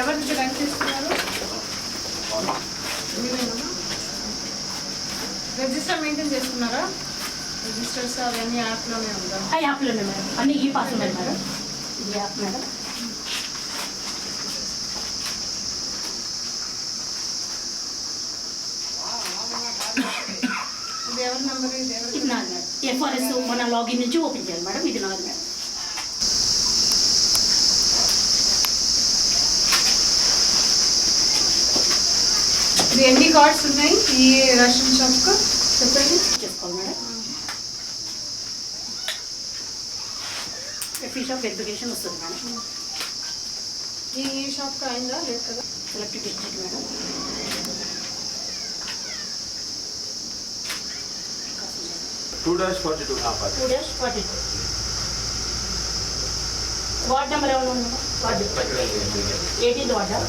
ఎవరికి రన్ చేస్తున్నారు? Register maintain చేస్తున్నారా? రిజిస్టర్స్ అవన్నీ యాప్లోనే ఉందా? ఆ యాప్లోనే మేడం. అన్ని ఈ పాస్ ఉన్నాయి మేడం. ఇది యాప్ మేడం. ఇది ఎవరి నెంబర్ ఇది ఎవరి ఇది నాది మేడం. ఎఫ్ఆర్ఎస్ మన లాగిన్ నుంచి ఓపెన్ చేయాలి మేడం. ఇది నాది మేడం. ఇది ఎన్ని కార్డ్స్ ఉన్నాయి ఈ రేషన్ షాప్కు చెప్పండి చేసుకోవాలి మేడం ఫీస్ ఆఫ్ వెరిఫికేషన్ వస్తుంది మేడం ఈ షాప్కి అయిందా లేదు కదా electric district madam two dash forty two two days forty two ward number ఏమైనా ఉందా వార్డు ఎయిటీన్త్ వార్డా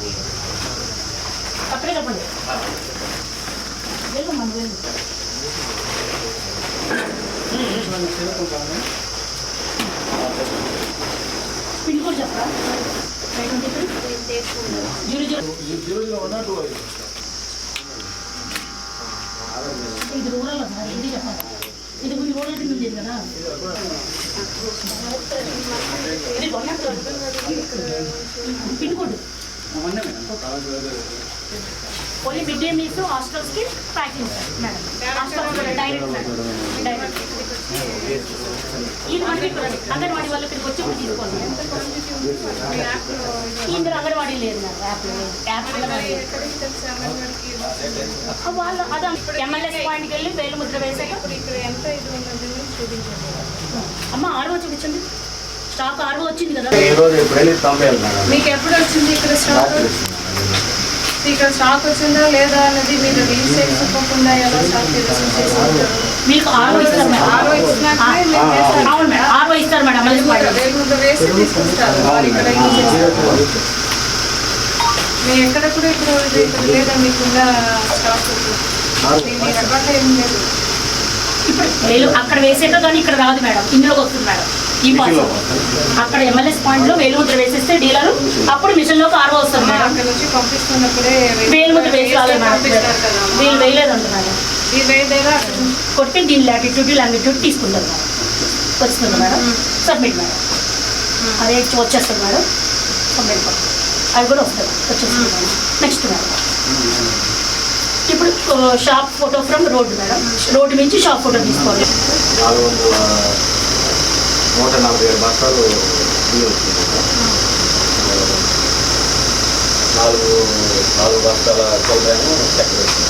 అక్కడే చెప్పండి. వెళ్ళు మన వెళ్ళు. పిన్ కోడ్ చెప్పరా? Five twenty three zero zero. Zero zero one two ఐదు ఇది రూరల్ సార్ ఇది చెప్పాలి. ఇది కొన్ని రూరల్ కింద ఉంది కదా. ఇది one not pin code. Only midday meals హాస్టల్స్కి packing sir madam. Hostels direct madam direct ఇది మనకి అంగన్వాడీ వాళ్ళు ఇక్కడికి వచ్చి యాప్లో ఇందులో అంగన్వాడీ లేదు మేడం యాప్లో యాప్ వాళ్ళు అదే ఎంఎల్ఎస్ పాయింట్కి వెళ్ళి వేలు ముద్ర వేసాక అమ్మ ఆర్వో చూపించండి. స్టాక్ ఆర్వో వచ్చింది కదా? మీకు ఎప్పుడు వచ్చింది ఇక్కడ స్టాక్? ఇక్కడ స్టాక్ వచ్చిందా లేదా అనేది మీరు రీసేల్ చెప్పకుండా ఎలా స్టాక్ చేసుకుంటారు మీకు ఆర్వో ఇస్తారు మేడం. ఆరో ఇచ్చినాకనే అవును మేడం. ఆర్వో ఇస్తారు మేడం. వేసి ఇక్కడ యూజ్ చేస్తారు. మీరు ఎక్కడ కూడా ఇప్పుడు ఇది ఇక్కడ లేదా మీకున్న స్టాక్? దీని ఏం లేదు. ఇప్పుడు వేలు అక్కడ వేసేట కానీ ఇక్కడ రాదు మేడం. ఇందులోకి వస్తుంది మేడం. అక్కడ ఎంఎల్ఎస్ పాయింట్లో వేలు ముద్ర వేసేస్తే డీలర్ అప్పుడు మిషన్లోకి ఆర్వో వస్తుంది మేడం. అక్కడ నుంచి పంపిస్తున్నప్పుడే వేలు ముద్ర వేసి రాలేదు మేడం. వీళ్ళు వేయలేదు అంట మేడం ఈ వేయలేదా అక్కడ నుంచి కొట్టి దీని లాటిట్యూడ్ లాంగిట్యూడ్ తీసుకుంటారు మేడం. వస్తుంది మేడం. Submit madam. అదే వచ్చేస్తుంది మేడం. సబ్మిట్ అవి కూడా వస్తుంది వచ్చేస్తుంది మేడం. Next madam. ఇప్పుడు shop photo from road madam. Road నుంచి షాప్ ఫోటో తీసుకోవాలి. నూట నలభై ఏడు బస్తాలు బియ్యం వచ్చింది. నాలుగు నాలుగు బస్తాల కొలరేమో చక్కెర వచ్చింది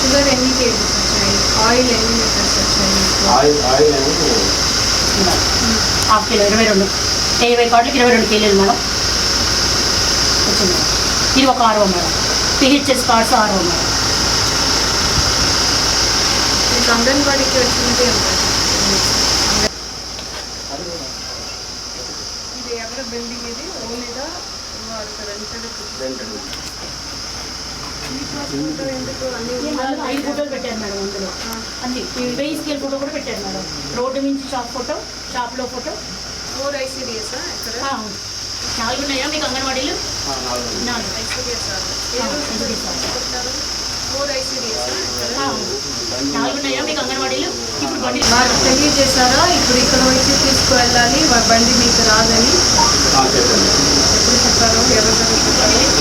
షుగర్ ఎన్ని కేజీస్ వచ్చాయి? ఆయిల్ ఎన్ని లీటర్స్ వచ్చాయి మీకు? ఆయిల్ ఆయిల్ ఏమో హాఫ్ కిలో ఇరవై రెండు. ఇరవై కార్డులకి ఇరవై రెండు కేజీలు మేడం. వచ్చింది. మేడం ఇది ఒక ఆరో మేడం పిహెచ్ఎస్ కార్డ్స్ ఆరో మేడం మీకు అంగన్వాడీకి వచ్చినది బిల్డింగ్ ఇది. ఓన్లీగా రెంటెడ్ రెంటెడ్ ఐదు ఫోటోలు పెట్టారు మేడం అందులో. అన్ని వెయ్యి స్కేల్ ఫోటో కూడా పెట్టారు మేడం. రోడ్డు నుంచి షాప్ ఫోటో షాప్లో ఫోటో. ఫోర్ ఐసీడిఎస్ నాలుగు ఉన్నాయా మీకు అంగన్వాడీలు? నాలుగు. నాలుగు. ఐసీడిఎస్ ఆ, ఇది సార్. ఫోర్ ఐసీడిఎస్ ఎక్కడ ఆ, నాలుగు ఉన్నాయా మీకు అంగన్వాడీలు? ఇప్పుడు బండి తెలియజేశారా? ఇప్పుడు ఇక్కడ వచ్చి తీసుకువెళ్ళాలి వా- బండి మీకు రాదని. చెప్పండి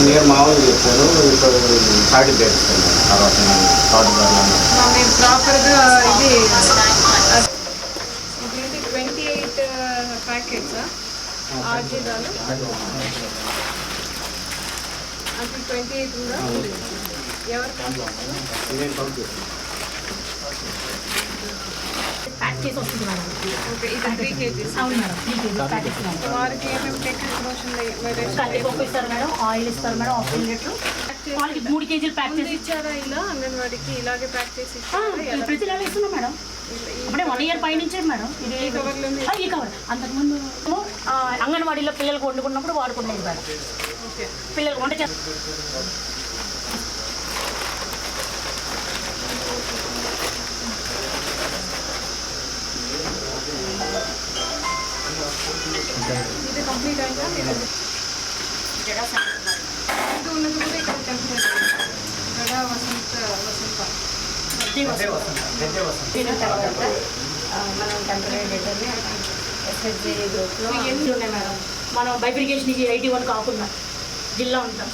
నేను మామూలుగా చెప్పాను ఇప్పుడు సర్టిఫికేట్ ఇస్తాను తర్వాత మా మేము ప్రాపర్గా ఇది ట్వంటీ ఎయిట్ ప్యాకెట్సా ఆర్జీదాలు అది ట్వంటీ ఎయిట్ ఉందా. ఎవరు పంపిస్తారు? నేను పంపిస్తాను. ప్యాక్ చేసి వస్తుంది మేడం అవును త్రీ ప్యాక్ కందిపప్పు ఇస్తారు మేడం ఆయిల్ ఇస్తారు మేడం వాళ్ళకి కేజీలు ప్యాక్ చేసి ఇచ్చారా ఇలా అంగన్వాడికి ఇలాగే ప్యాక్ చేసి? ప్రతి నెల ఇస్తున్నాం మేడం అప్పుడే వన్ ఇయర్ పైన నుంచే మేడం ఇది ఈ కవర్ అంతకుముందు అంగన్వాడీలో పిల్లలకు వండుకున్నప్పుడు వాడుకునేది మేడం ఓకే పిల్లలు వంట చేస్తారు మనం ఉన్నాయి మేడం? మనం బైబ్రికేషన్కి ఐటీ వన్ కాకుండా జిల్లా ఉంటాం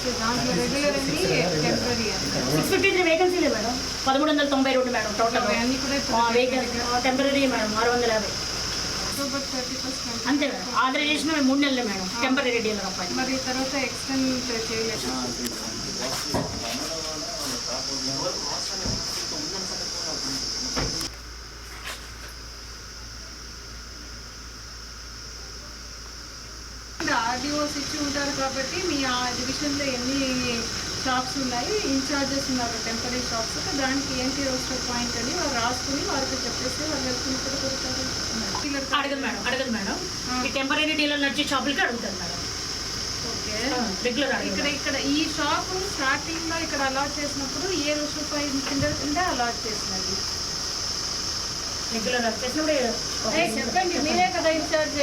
సిక్స్ ఫిఫ్టీ త్రీ వేకెన్సీలే మేడం. పదమూడు వందల తొంభై రెండు మేడం టోటల్ టెంపరీ మేడం ఆరు వందల యాభై. అక్టోబర్ థర్టీ ఫస్ట్ అంతే మేడం ఆథరైజేషన్ మేము మూడు నెలలే మేడం. టెంపరీ డీలర్ అబ్బాయి మరి తర్వాత ఎక్స్టెండ్ చేయలేదు. ఆర్డీఓస్ ఇచ్చి ఉంటారు కాబట్టి మీ ఆ డివిజన్లో ఎన్ని షాప్స్ ఉన్నాయి? ఇన్ఛార్జెస్ ఉన్నారు టెంపరీ షాప్స్ దానికి ఏంటి రోస్టర్ పాయింట్ అని వారు రాసుకుని వారికి చెప్పేసి వాళ్ళు వెళ్తున్నప్పుడు కొడతారు అడగదు మేడం అడగదు మేడం. ఈ టెంపరీ డీలర్ నడిచే షాపులకి అడుగుతారు మేడం. ఓకే. రెగ్యులర్ ఇక్కడ ఇక్కడ ఈ షాప్ స్టార్టింగ్లో ఇక్కడ అలాట్ చేసినప్పుడు ఏ పాయింట్ కింద కింద అలాట్ చేసినది? రెగ్యులర్ చేసినప్పుడు చెప్పండి మీరే కదా ఇన్ఛార్జ్.